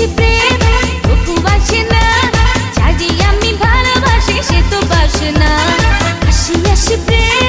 বেশি প্রেম তবু না। যারি আমি ভালোবাসি সে তো বাসে না। হাসি হাসি প্রেম।